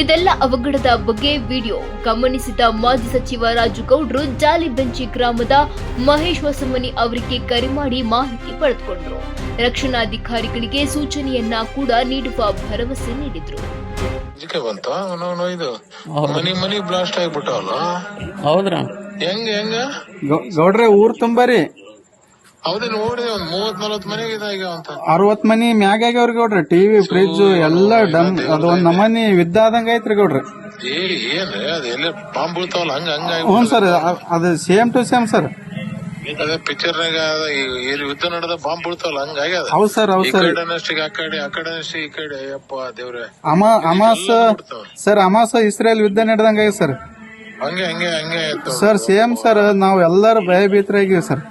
ಇದೆಲ್ಲ ಅವಘಡದ ಬಗ್ಗೆ ವಿಡಿಯೋ. ಗಮನಿಸಿದ ಮಾಜಿ ಸಚಿವ ರಾಜು ಗೌಡ್ರು ಜಾಲಿಬೆಂಚಿ ಗ್ರಾಮದ ಮಹೇಶ್ ಹೊಸಮನಿ ಅವರಿಗೆ ಕರೆ ಮಾಡಿ ಮಾಹಿತಿ ಪಡೆದುಕೊಂಡರು. ರಕ್ಷಣಾಧಿಕಾರಿಗಳಿಗೆ ಸೂಚನೆಯನ್ನ ಕೂಡ ನೀಡುವ ಭರವಸೆ ನೀಡಿದ್ರು. ಬ್ಲಾಸ್ಟ್ ಆಗ್ಬಿಟ್ಟವಲ್ಲ? ಹೌದ್ರಾ? ಹೆಂಗ ಹೆಂಗ? ಗೌಡ್ರೆ ಊರ್ ತುಂಬರಿ ಹೌದೇ ನೋಡಿ ಒಂದ್ ಮೂವತ್ ನಲ್ವತ್ ಮನೆಗೆ ಇದಾಗ್ಯಾವಂತ ಅರವತ್ ಮನಿ ಮ್ಯಾಗ ಆಗ್ಯಾವ್ರಿ ಗೌಡ್ರೆ ಟಿವಿ ಫ್ರಿಜ್ ಎಲ್ಲ ಡಮ್ ಅದು ಒಂದ್ ನಮನಿ ವಿದ್ದ ಆದಂಗ ಐತ್ರಿ ಕೊಡ್ರಿ ಏ ಏನ್ರಿ ಅದ ಎಲ್ಲ ಬಾಂಬ್ ಬೀಳ್ತಾವಲ್ಲ ಹಂಗ ಹಂಗ ಹ್ಞೂ ಸರ್ ಅದು ಸೇಮ್ ಟು ಸೇಮ್ ಸರ್. ಅದೇ ಪಿಕ್ಚರ್ ನಾಗ ಇಲ್ಲಿ ಯುದ್ಧ ನಡೆದ ಬಾಂಬ್ ಬೀಳ್ತಾವಲ್ಲ ಹಂಗ ಆಗ್ಯದ? ಹೌದ್ ಸರ್ ಹೌದ್ ಈ ಸರ್. ಕಡೆನಷ್ಟಿಗೆ ಆ ಕಡೆ ಆ ಕಡೆನಷ್ಟಿಗೆ ಈ ಕಡೆ ಅಪ್ಪ ದೇವ್ರೆ. ಅಮ ಅಮಾಸ ಸರ್ ಅಮಾಸ ಇಸ್ರೇಲ್ ಯುದ್ಧ ನಡೆದಂಗ ಸರ್. ಹಂಗೆ ಹಂಗೆ ಹಂಗೆ ಆಯ್ತು ಸರ್ ಸೇಮ್ ಸರ್ ನಾವ್ ಎಲ್ಲಾರು ಭಯಭೀತರಾಗಿವಿ ಸರ್.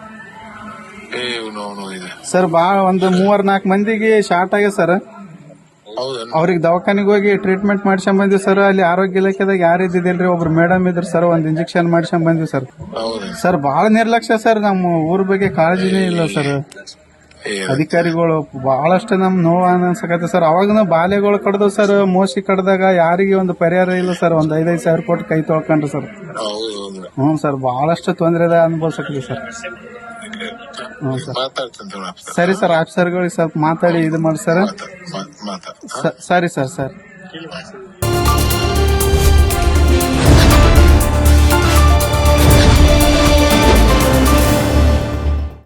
ಸರ್ ಬಾಳ ಒಂದ್ ಮೂವರ್ ನಾಲ್ಕು ಮಂದಿಗೆ ಶಾರ್ಟ್ ಆಗ ಸರ್. ಅವ್ರಿಗೆ ದವಾಖಾನಿಗೆ ಹೋಗಿ ಟ್ರೀಟ್ಮೆಂಟ್ ಮಾಡ್ಸ್ಕೊಂಡ್ ಬಂದ್ವಿ ಸರ್. ಅಲ್ಲಿ ಆರೋಗ್ಯ ಇಲಾಖೆದಾಗ ಯಾರು ಇದ್ದಿದ್ದಿಲ್ರಿ? ಒಬ್ರು ಮೇಡಮ್ ಇದ್ರು ಸರ್ ಒಂದ್ ಇಂಜೆಕ್ಷನ್ ಮಾಡ್ಸ್ಕೊಂಡ್ ಬಂದ್ವಿ ಸರ್ ಸರ್ ಬಹಳ ನಿರ್ಲಕ್ಷ್ಯ ಸರ್. ನಮ್ಮ ಊರ್ ಬಗ್ಗೆ ಕಾಳಜಿನೇ ಇಲ್ಲ ಸರ್. ಅಧಿಕಾರಿಗಳು ಬಹಳಷ್ಟು ನಮ್ ನೋವು ಅನ್ಸಕತ್ತೆ ಸರ್. ಅವಾಗನ ಬಾಲೆಗಳು ಕಡ್ದು ಸರ್. ಮೋಸಿ ಕಡ್ದಾಗ ಯಾರಿಗೆ ಒಂದು ಪರಿಹಾರ ಇಲ್ಲ ಸರ್. ಒಂದ್ ಐದೈದು ಸಾವಿರ ಕೊಟ್ಟು ಕೈ ತೊಳ್ಕೊಂಡ್ರಿ ಸರ್. ಹ್ಞೂ ಸರ್ ಬಹಳಷ್ಟು ತೊಂದರೆ ಅನುಭವಿಸಕ್ರಿ ಸರ್. ಸರ್. ಸರಿ ಸರ್ ಆಫೀಸರ್ಗಳಿಗೆ ಸ್ವಲ್ಪ ಮಾತಾಡಿ ಇದು ಮಾಡಿ ಸರ್. ಮಾತಾಡ್ ಸರಿ ಸರ್ ಸರ್.